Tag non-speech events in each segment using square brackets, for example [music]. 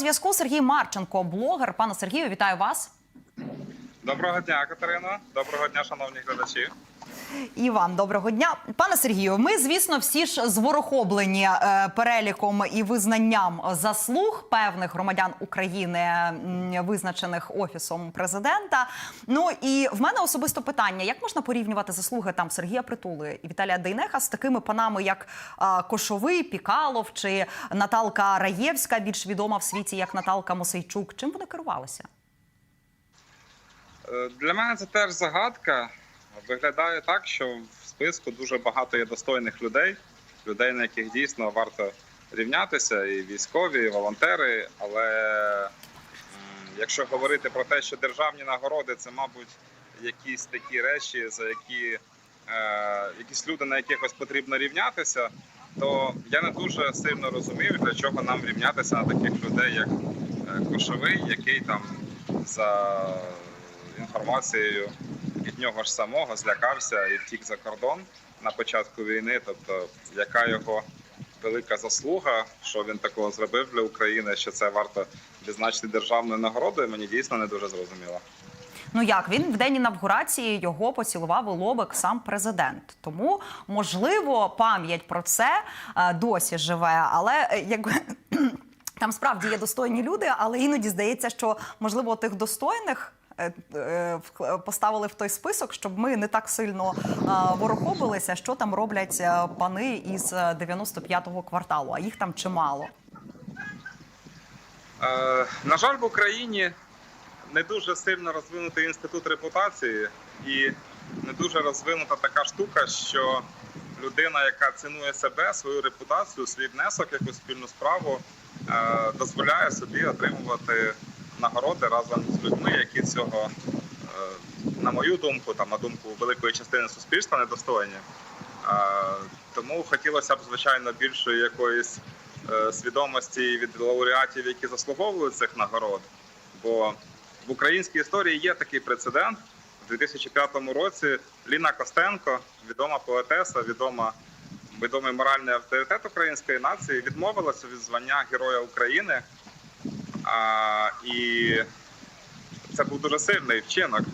Зв'язку Сергій Марченко, блогер. Пане Сергію, вітаю вас. Доброго дня, Катерина. Доброго дня, шановні глядачі. І вам доброго дня, пане Сергію. Ми, звісно, всі ж зворохоблені е, переліком і визнанням заслуг певних громадян України, визначених офісом президента. Ну і в мене особисто питання: як можна порівнювати заслуги там Сергія Притули і Віталія Дейнеха з такими панами, як Кошовий, Пікалов чи Наталка Раєвська, більш відома в світі як Наталка Мосейчук? Чим вони керувалися? Е, Для мене це теж загадка. Виглядає так, що в списку дуже багато є достойних людей, людей, на яких дійсно варто рівнятися, і військові, і волонтери. Але якщо говорити про те, що державні нагороди це, мабуть, якісь такі речі, за які е, якісь люди, на якихось потрібно рівнятися, то я не дуже сильно розумію, для чого нам рівнятися на таких людей, як е, Кошовий, який там за інформацією від нього ж самого злякався і втік за кордон на початку війни. Тобто, яка його велика заслуга, що він такого зробив для України, що це варто відзначити державною нагородою, мені дійсно не дуже зрозуміло. Ну як він в день інавгурації його поцілував у лобик сам президент. Тому можливо пам'ять про це е, досі живе, але е, якби. [clears throat] Там справді є достойні люди, але іноді здається, що можливо тих достойних поставили в той список, щоб ми не так сильно е, ворохобилися, що там роблять е, пани із е, 95-го кварталу, а їх там чимало. Е, на жаль, в Україні не дуже сильно розвинутий інститут репутації і не дуже розвинута така штука, що людина, яка цінує себе, свою репутацію, свій внесок, якусь спільну справу, е, дозволяє собі отримувати нагороди разом з людьми, які цього, е, на мою думку, там на думку великої частини суспільства, недостойні. Е, Тому хотілося б, звичайно, більшої якоїсь е, свідомості від лауреатів, які заслуговують цих нагород. Бо в українській історії є такий прецедент. У 2005 році Ліна Костенко, відома поетеса, відома відомий моральний авторитет української нації, відмовилася від звання Героя України. А, і це був дуже сильний вчинок.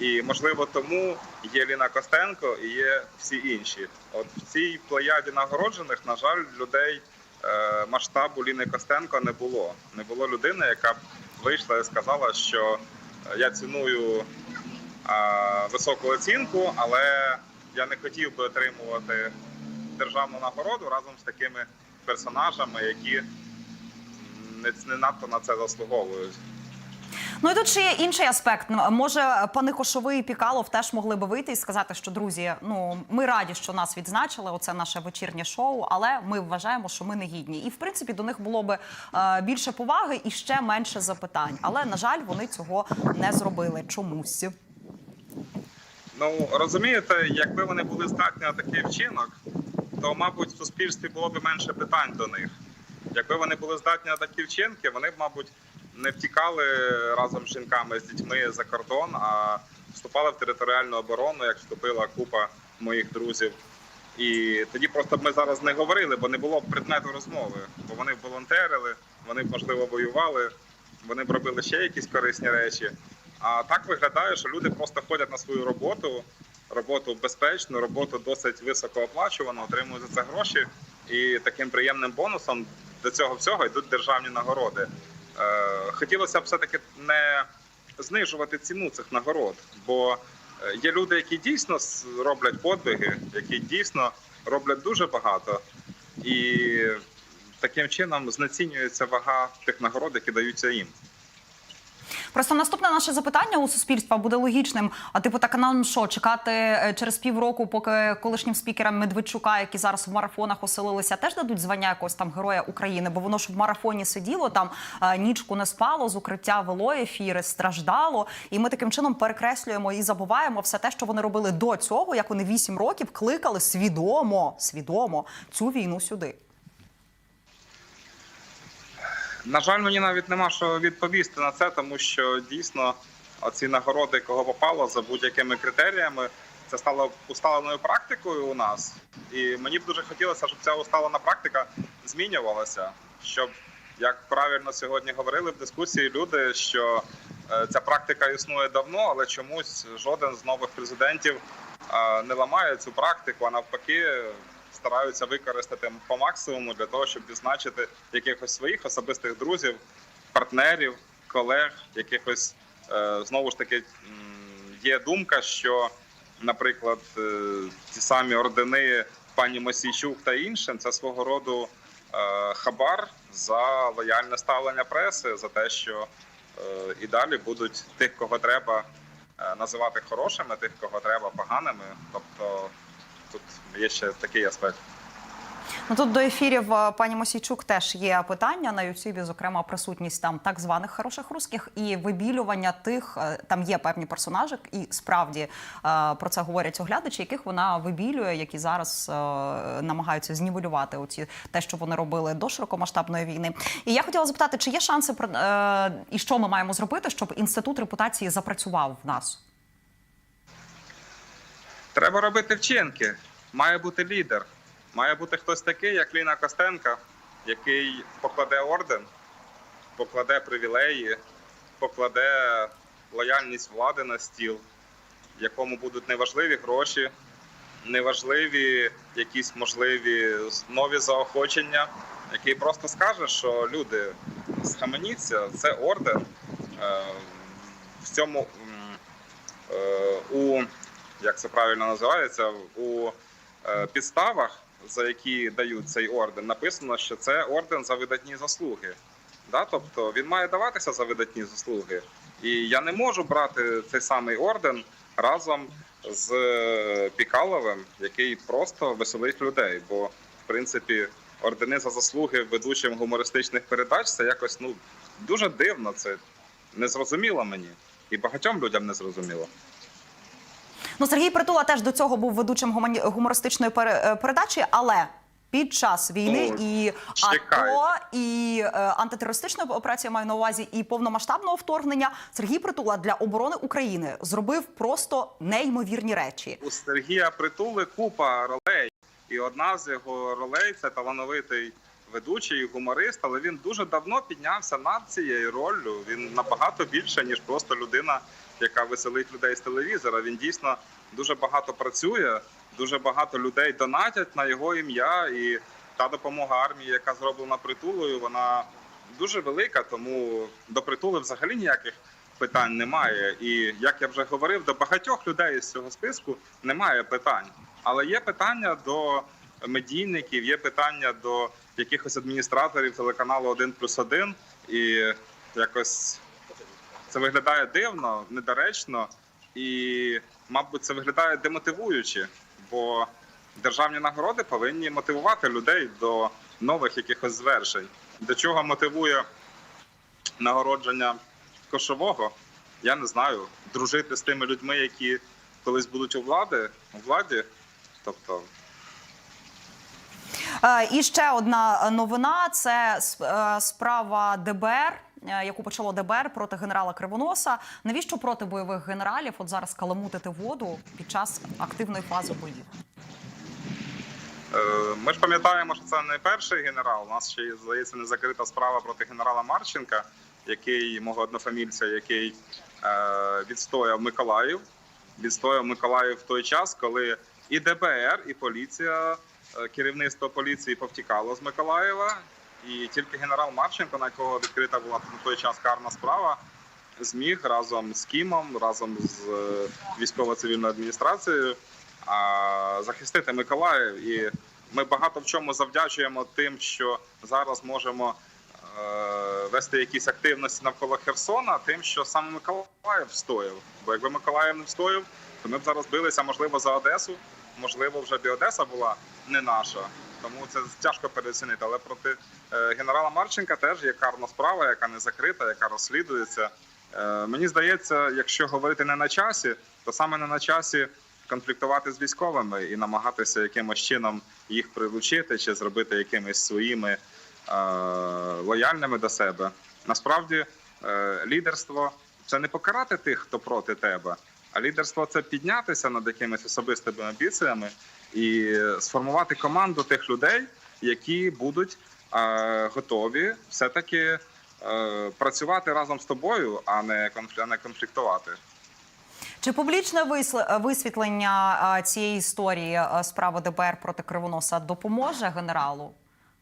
І можливо тому є Ліна Костенко і є всі інші. От в цій плеяді нагороджених, на жаль, людей е, масштабу Ліни Костенко не було. Не було людини, яка б вийшла і сказала, що е, я ціную високу оцінку, але я не хотів би отримувати державну нагороду разом з такими персонажами, які не, не надто на це заслуговують. Ну і тут ще є інший аспект. Може, пани Кошовий і Пікалов теж могли би вийти і сказати, що друзі, ну ми раді, що нас відзначили. Оце наше вечірнє шоу, але ми вважаємо, що ми не гідні. І в принципі до них було би е, більше поваги і ще менше запитань. Але на жаль, вони цього не зробили чомусь. Ну розумієте, якби вони були здатні на такий вчинок, то мабуть в суспільстві було б менше питань до них. Якби вони були здатні на такі вчинки, вони б, мабуть, не втікали разом з жінками з дітьми за кордон, а вступали в територіальну оборону, як вступила купа моїх друзів. І тоді просто ми зараз не говорили, бо не було б предмету розмови. Бо вони волонтерили, вони можливо воювали, вони б робили ще якісь корисні речі. А так виглядає, що люди просто ходять на свою роботу, роботу безпечну, роботу досить високооплачувану, отримують за це гроші. І таким приємним бонусом до цього всього йдуть державні нагороди. Е, хотілося б все-таки не знижувати ціну цих нагород, бо е, є люди, які дійсно роблять подвиги, які дійсно роблять дуже багато, і таким чином знецінюється вага тих нагород, які даються їм. Просто наступне наше запитання у суспільства буде логічним. А типу, так нам що чекати е, через півроку, поки колишнім спікерам Медведчука, які зараз в марафонах оселилися, теж дадуть звання якогось там героя України, бо воно ж в марафоні сиділо там е, нічку не спало, з укриття вело ефіри, страждало. І ми таким чином перекреслюємо і забуваємо все те, що вони робили до цього, як вони вісім років кликали свідомо, свідомо цю війну сюди. На жаль, мені навіть нема що відповісти на це, тому що дійсно оці нагороди, кого попало за будь-якими критеріями, це стало усталеною практикою у нас. І мені б дуже хотілося, щоб ця усталена практика змінювалася, щоб як правильно сьогодні говорили в дискусії люди, що е, ця практика існує давно, але чомусь жоден з нових президентів е, не ламає цю практику, а навпаки стараються використати по максимуму для того, щоб відзначити якихось своїх особистих друзів, партнерів, колег, якихось е, знову ж таки є думка, що, наприклад, е, ті самі ордени пані Мосійчук та іншим це свого роду е, хабар за лояльне ставлення преси, за те, що і далі будуть тих, кого треба називати хорошими, тих, кого треба поганими. Тобто тут є ще такий аспект. Ну тут до ефірів е, пані Мосійчук теж є питання на Ютубі, зокрема присутність там так званих хороших русських і вибілювання тих. е, Там є певні персонажі, і справді е, про це говорять оглядачі, яких вона вибілює, які зараз намагаються знівелювати оці те, що вони робили до широкомасштабної війни. І я хотіла запитати, чи є шанси про і що ми маємо зробити, щоб інститут репутації запрацював в нас? Треба робити вчинки. Має бути лідер. Має бути хтось такий, як Ліна Костенка, який покладе орден, покладе привілеї, покладе лояльність влади на стіл, в якому будуть неважливі гроші, неважливі якісь можливі нові заохочення, який просто скаже, що люди схаменіться, це орден. Е, В цьому е, у як це правильно називається, у е, підставах, за які дають цей орден, написано, що це орден за видатні заслуги. Да? Тобто він має даватися за видатні заслуги. І я не можу брати цей самий орден разом з е, Пікаловим, який просто веселить людей. Бо, в принципі, ордени за заслуги ведучим гумористичних передач це якось ну дуже дивно. Це незрозуміло мені. І багатьом людям не зрозуміло. Ну, Сергій Притула теж до цього був ведучим гумані- гумористичної пере- е, передачі, але під час війни Ну, і чекайте. АТО, і е, антитерористичної операції маю на увазі, і повномасштабного вторгнення Сергій Притула для оборони України зробив просто неймовірні речі. У Сергія Притули купа ролей, і одна з його ролей це талановитий ведучий і гуморист, але він дуже давно піднявся над цією роллю. Він набагато більше, ніж просто людина, яка веселить людей з телевізора. Він дійсно дуже багато працює, дуже багато людей донатять на його ім'я. І та допомога армії, яка зроблена притулою, вона дуже велика. Тому до притули взагалі ніяких питань немає. І як я вже говорив, до багатьох людей з цього списку немає питань. Але є питання до медійників, є питання до якихось адміністраторів телеканалу 1 плюс 1. І якось це виглядає дивно, недоречно, і, мабуть, це виглядає демотивуюче, бо державні нагороди повинні мотивувати людей до нових якихось звершень. До чого мотивує нагородження кошового? Я не знаю. Дружити з тими людьми, які колись будуть у влади, у владі. Тобто, І ще одна новина: це е, справа ДБР. е, Яку почало ДБР проти генерала Кривоноса. Навіщо проти бойових генералів от зараз каламутити воду під час активної фази боїв? Е, Ми ж пам'ятаємо, що це не перший генерал. У нас ще здається, не закрита справа проти генерала Марченка, який мого однофамільця, який е, відстояв Миколаїв. Відстояв Миколаїв в той час, коли і ДБР, і поліція, е, керівництво поліції повтікало з Миколаєва. І тільки генерал Марченко, на якого відкрита була на той час карна справа, зміг разом з Кімом, разом з е, військово-цивільною адміністрацією захистити Миколаїв. І ми багато в чому завдячуємо тим, що зараз можемо е, вести якісь активності навколо Херсона, тим, що саме Миколаїв встояв. Бо якби Миколаїв не встояв, то ми б зараз билися, можливо, за Одесу. Можливо, вже б і Одеса була не наша. Тому це тяжко переоцінити. Але проти е, генерала Марченка теж є карна справа, яка не закрита, яка розслідується. Е, мені здається, якщо говорити не на часі, то саме не на часі конфліктувати з військовими і намагатися якимось чином їх прилучити чи зробити якимись своїми е, лояльними до себе. Насправді, лідерство це не покарати тих, хто проти тебе, а лідерство це піднятися над якимись особистими амбіціями і сформувати команду тих людей, які будуть е, готові все-таки е, працювати разом з тобою, а не конфлі- не конфліктувати. Чи публічне висвітлення цієї історії справи ДБР проти Кривоноса допоможе генералу?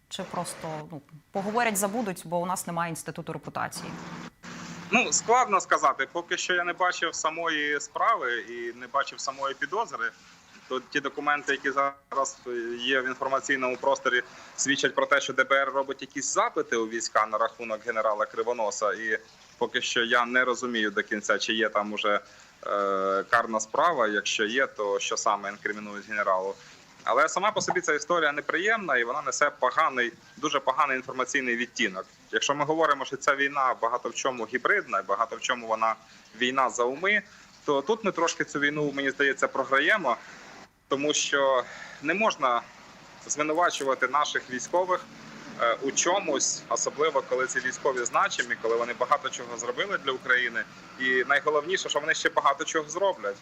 Чи просто ну поговорять, забудуть, бо у нас немає інституту репутації? Ну, складно сказати. Поки що я не бачив самої справи і не бачив самої підозри. То ті документи, які зараз є в інформаційному просторі, свідчать про те, що ДБР робить якісь запити у війська на рахунок генерала Кривоноса. І поки що я не розумію до кінця, чи є там уже е, карна справа. Якщо є, то що саме інкримінують генералу. Але сама по собі ця історія неприємна і вона несе поганий, дуже поганий інформаційний відтінок. Якщо ми говоримо, що ця війна багато в чому гібридна, багато в чому вона війна за уми, то тут ми трошки цю війну, мені здається, програємо, тому що не можна звинувачувати наших військових е, у чомусь, особливо коли ці військові значимі, коли вони багато чого зробили для України, і найголовніше, що вони ще багато чого зроблять.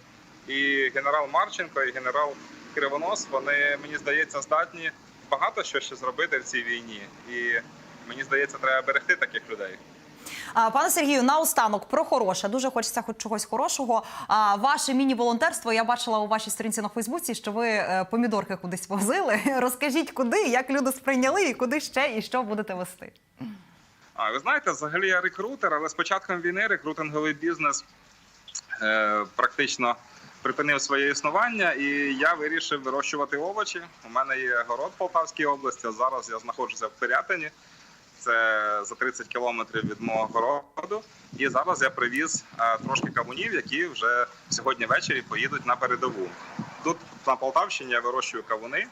І генерал Марченко, і генерал Кривонос, вони мені здається здатні багато що ще зробити в цій війні. І мені здається, треба берегти таких людей. Пане Сергію, наостанок про хороше. Дуже хочеться хоч чогось хорошого. А ваше міні-волонтерство я бачила у вашій сторінці на Фейсбуці, що ви е, помідорки кудись возили. [laughs] Розкажіть, куди, як люди сприйняли, і куди ще, і що будете вести. А ви знаєте, взагалі я рекрутер, але з початком війни рекрутинговий бізнес е, практично припинив своє існування, і я вирішив вирощувати овочі. У мене є город в Полтавській області. Зараз я знаходжуся в Пирятині. Це за 30 кілометрів від мого городу. І зараз я привіз е, трошки кавунів, які вже сьогодні ввечері поїдуть на передову. Тут на Полтавщині я вирощую кавуни,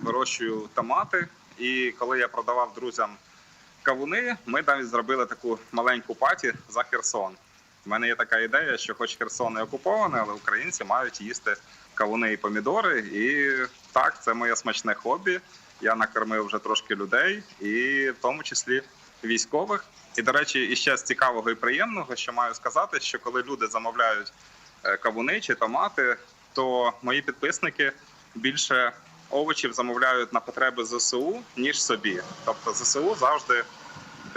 вирощую томати. І коли я продавав друзям кавуни, ми навіть зробили таку маленьку паті за Херсон. У мене є така ідея, що хоч Херсон не окупований, але українці мають їсти кавуни і помідори. І так, це моє смачне хобі. Я накормив вже трошки людей, і в тому числі військових. І, до речі, іще з цікавого і приємного, що маю сказати, що коли люди замовляють е, кавуни чи томати, то мої підписники більше овочів замовляють на потреби ЗСУ, ніж собі. Тобто ЗСУ завжди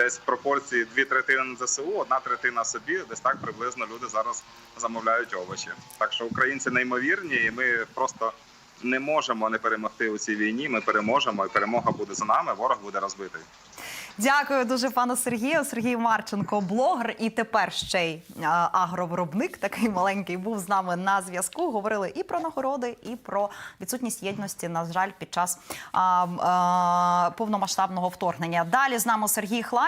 десь пропорції дві третини ЗСУ, одна третина собі. Десь так приблизно люди зараз замовляють овочі. Так що українці неймовірні, і ми просто не можемо не перемогти у цій війні. Ми переможемо, і перемога буде за нами. Ворог буде розбитий. Дякую дуже пану Сергію. Сергій Марченко, блогер, і тепер ще й агровиробник, такий маленький, був з нами на зв'язку. Говорили і про нагороди, і про відсутність єдності, на жаль, під час а, а, повномасштабного вторгнення. Далі з нами Сергій Хлань.